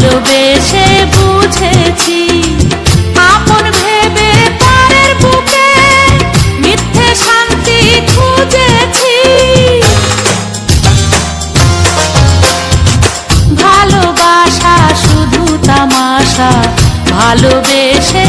ভালোবেসে বুঝেছি আপন ভেবে পরের বুকে মিথ্যে শান্তি খুঁজেছি। ভালোবাসা শুধু তামাশা ভালোবেসে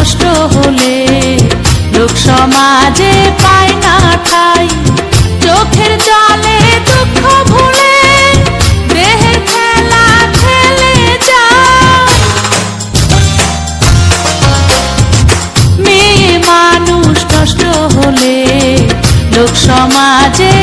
নষ্ট হলে লোক সমাজে পায় না ঠাই। চোখের জলে দুঃখ ভুলে দেহের খেলা খেলে মেয়ে মানুষ নষ্ট হলে লোক সমাজে